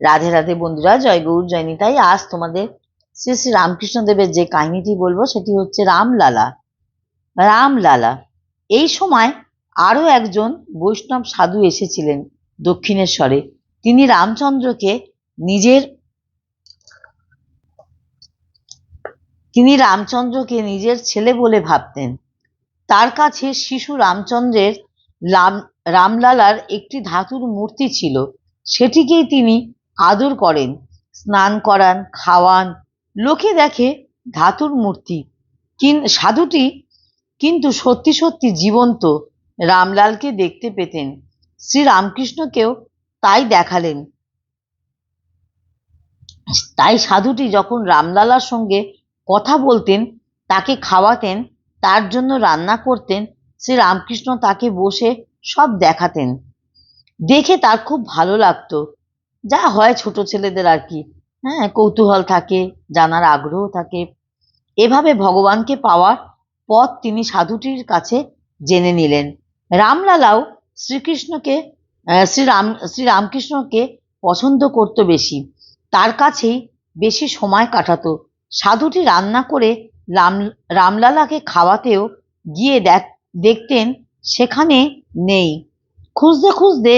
রাধে রাধে বন্ধুরা, জয় গৌর, জয় নিতাই। আজ তোমাদের শ্রী শ্রী রামকৃষ্ণ দেবের যে কাহিনীটি বলব, সেটি হচ্ছে রামলালা। রামলালা, এই সময় আরও একজন বৈষ্ণব সাধু এসেছিলেন দক্ষিণেশ্বরে। তিনি রামচন্দ্রকে নিজের, তিনি রামচন্দ্রকে নিজের ছেলে বলে ভাবতেন। তার কাছে শিশু রামচন্দ্রের রাম রামলালার একটি ধাতুর মূর্তি ছিল। সেটিকেই তিনি আদর করেন, স্নান করান, খাওয়ান। লোকে দেখে ধাতুর মূর্তি। কিন, সাধুটি কিন্তু সত্যি সত্যি জীবন্ত। রামলালকে দেখতে পেতেন। শ্রী রামকৃষ্ণকেও তাই দেখালেন। তাই সাধুটি যখন রামলালার সঙ্গে কথা বলতেন, তাকে খাওয়াতেন, তার জন্য রান্না করতেন শ্রী রামকৃষ্ণ তাকে বসে সব দেখাতেন। দেখে তার খুব ভালো লাগতো। যা হয় ছোট ছেলেদের আর কি। হ্যাঁ কৌতূহল থাকে, জানার আগ্রহ থাকে। এভাবে ভগবানকে পাওয়ার পথ তিনি সাধুটির কাছে জেনে নিলেন। রামলালাও শ্রীকৃষ্ণকে শ্রীরাম, শ্রীরামকৃষ্ণকে পছন্দ করতো বেশি। তার কাছেই বেশি সময় কাটাতো। সাধুটি রান্না করে রাম রামলালাকে খাওয়াতেও গিয়ে দেখ, দেখতেন সেখানে নেই। খুঁজতে খুঁজতে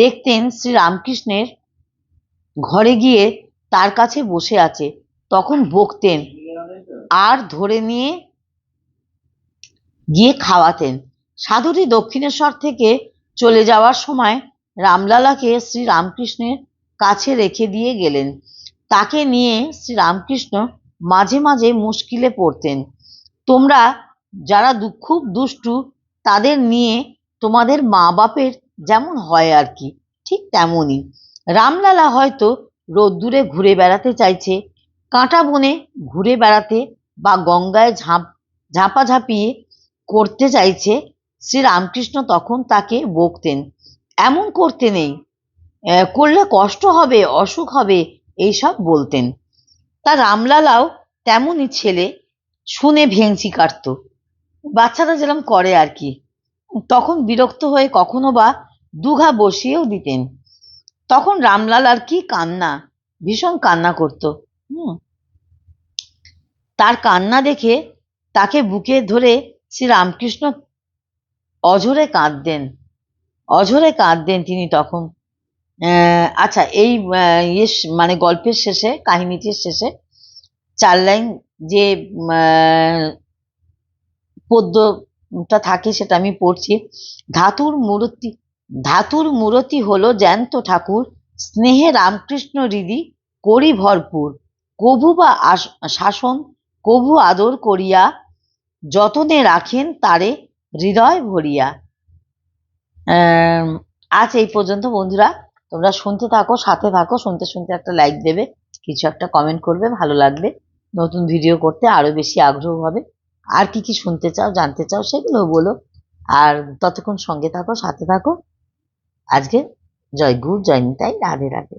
দেখতেন শ্রী রামকৃষ্ণের ঘরে গিয়ে তার কাছে বসে আছে। তখন বকতেন, আর ধরে নিয়ে গিয়ে খাওয়াতেন। সাধুটি দক্ষিণেশ্বর থেকে চলে যাওয়ার সময় রামলালাকে শ্রী রামকৃষ্ণের কাছে রেখে দিয়ে গেলেন। তাকে নিয়ে শ্রী রামকৃষ্ণ মাঝে মাঝে মুশকিলে পড়তেন। তোমরা যারা খুব দুষ্টু, তাদের নিয়ে তোমাদের মা বাপের যেমন হয় আর কি, ঠিক তেমনই। রামলালা হয়তো রোদ্দুরে ঘুরে বেড়াতে চাইছে, কাঁটা বনে ঘুরে বেড়াতে বা গঙ্গায় ঝাঁপ, ঝাঁপাঝাঁপিয়ে করতে চাইছে, শ্রীরামকৃষ্ণ তখন তাকে বকতেন। এমন করতে নেই করলে কষ্ট হবে, অসুখ হবে, এইসব বলতেন। তা রামলালাও তেমনই ছেলে, শুনে ভেংচি কাটতো। বাচ্চারা যেরকম করে আর কি, তখন বিরক্ত হয়ে কখনো বা দুঘা বসিয়েও দিতেন। তখন রামলাল আর কি কান্না, ভীষণ কান্না করতো। হুম। তার কান্না দেখে তাকে বুকে ধরে শ্রী রামকৃষ্ণ অঝরে কাঁদতেন। অঝরে কাঁদতেন তিনি তখন। আচ্ছা এই মানে গল্পের শেষে, কাহিনীটির শেষে চার লাইন যে পদ্যটা থাকে সেটা আমি পড়ছি। ধাতুর মূর্তি ধাতুর মূরতি হল জ্যান্ত ঠাকুর, স্নেহে রামকৃষ্ণ হৃদি করি ভরপুর। কভু বা শাসন, কভু আদর করিয়া যতনে রাখেন তারে হৃদয় ভরিয়া। আজ এই পর্যন্ত বন্ধুরা, তোমরা শুনতে থাকো, সাথে থাকো, শুনতে শুনতে একটা লাইক দেবে, কিছু একটা কমেন্ট করবে, ভালো লাগবে। নতুন ভিডিও করতে আরও বেশি আগ্রহ হবে। আর কি কি শুনতে চাও, জানতে চাও, সেগুলো বলো। আর ততক্ষণ সঙ্গে থাকো, সাথে থাকো। আজকে জয় গুরু জয় নিতাই রাধে রাধে।